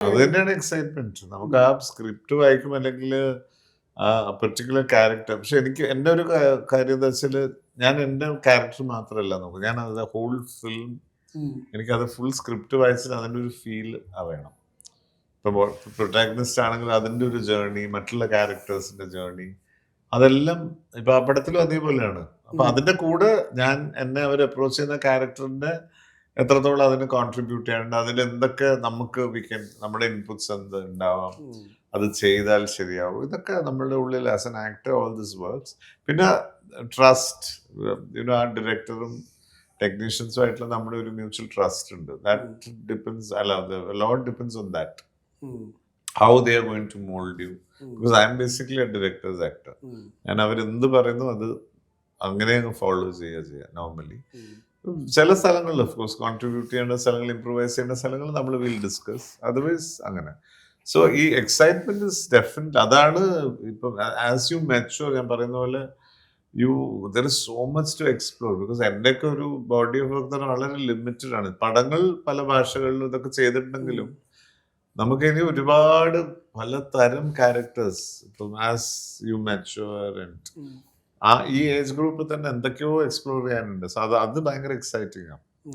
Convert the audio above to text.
അത് തന്നെയാണ് എക്സൈറ്റ്മെന്റ് നമുക്ക് ആ സ്ക്രിപ്റ്റ് വായിക്കും അല്ലെങ്കിൽ ആ പെർട്ടിക്കുലർ ക്യാരക്ടർ പക്ഷെ എനിക്ക് എന്റെ ഒരു കാര്യം എന്താ വെച്ചാൽ ഞാൻ എന്റെ ക്യാരക്ടർ മാത്രമല്ല നോക്കും. ഞാൻ അത് ഹോൾ ഫിലിം എനിക്ക് എനിക്കത് ഫുൾ സ്ക്രിപ്റ്റ് വായിച്ചിട്ട് അതിന്റെ ഒരു ഫീൽ വേണം ഇപ്പോൾ പ്രൊട്ടാഗനിസ്റ്റ് ആണെങ്കിൽ അതിന്റെ ഒരു ജേർണി മറ്റുള്ള ക്യാരക്ടേഴ്സിന്റെ ജേർണി അതെല്ലാം ഇപ്പൊ ആ പടത്തിലും അതേപോലെയാണ്. അപ്പൊ അതിന്റെ അതിന്റെ കൂടെ ഞാൻ എന്നെ അവർ അപ്രോച്ച് ചെയ്യുന്ന ക്യാരക്ടറിന്റെ എത്രത്തോളം അതിന് കോൺട്രിബ്യൂട്ട് ചെയ്യാനുണ്ട് അതിൽ എന്തൊക്കെ നമുക്ക് വി കൻ നമ്മുടെ ഇൻപുട്സ് എന്ത് ഉണ്ടാവാം അത് ചെയ്താൽ ശരിയാവും. ഇതൊക്കെ നമ്മളുടെ ഉള്ളിൽ as an actor all this works പിന്നെ ട്രസ്റ്റ് യുനോ ആ ഡയറക്ടറും ടെക്നീഷ്യൻസും ആയിട്ടുള്ള നമ്മുടെ ഒരു മ്യൂച്വൽ ട്രസ്റ്റ് ഉണ്ട്. ദാറ്റ് ഡിപ്പെൻസ് അല്ല lot depends on that how they are going to mould you because I'm basically a directors actor. ഞാൻ അവരെന്ത് പറയുന്നു അത് അങ്ങനെ അങ്ങ് ഫോളോ ചെയ്യുക ചെയ്യുക നോർമലി. ചില സ്ഥലങ്ങളിൽ ഓഫ് കോഴ്സ് കോൺട്രിബ്യൂട്ട് ചെയ്യേണ്ട സ്ഥലങ്ങൾ ഇംപ്രൂവൈസ് ചെയ്യേണ്ട സ്ഥലങ്ങൾ നമ്മൾ വിൽ ഡിസ്കസ് അതർവൈസ് അങ്ങനെ. സോ ഈ എക്സൈറ്റ്മെന്റ് ഇസ് ഡെഫിനറ്റ് അതാണ് ഇപ്പം ആസ് യു മെച്ചുവർ ഞാൻ പറയുന്ന പോലെ you there is so much to explore because എന്റെയൊക്കെ ഒരു ബോഡി ഓഫ് വർക്ക് തന്നെ വളരെ ലിമിറ്റഡ് ആണ്. പടങ്ങൾ പല ഭാഷകളിലും ഇതൊക്കെ ചെയ്തിട്ടുണ്ടെങ്കിലും നമുക്ക് ഇനി ഒരുപാട് പലതരം ക്യാരക്ടേഴ്സ് ഇപ്പം ആസ് യു മെച്ചുവർ ആൻഡ്. ആ ഈ ഏജ് ഗ്രൂപ്പിൽ തന്നെ എന്തൊക്കെയോ എക്സ്പ്ലോർ ചെയ്യാനുണ്ട്. അത് അത് ഭയങ്കര എക്സൈറ്റിംഗ് ആണ്.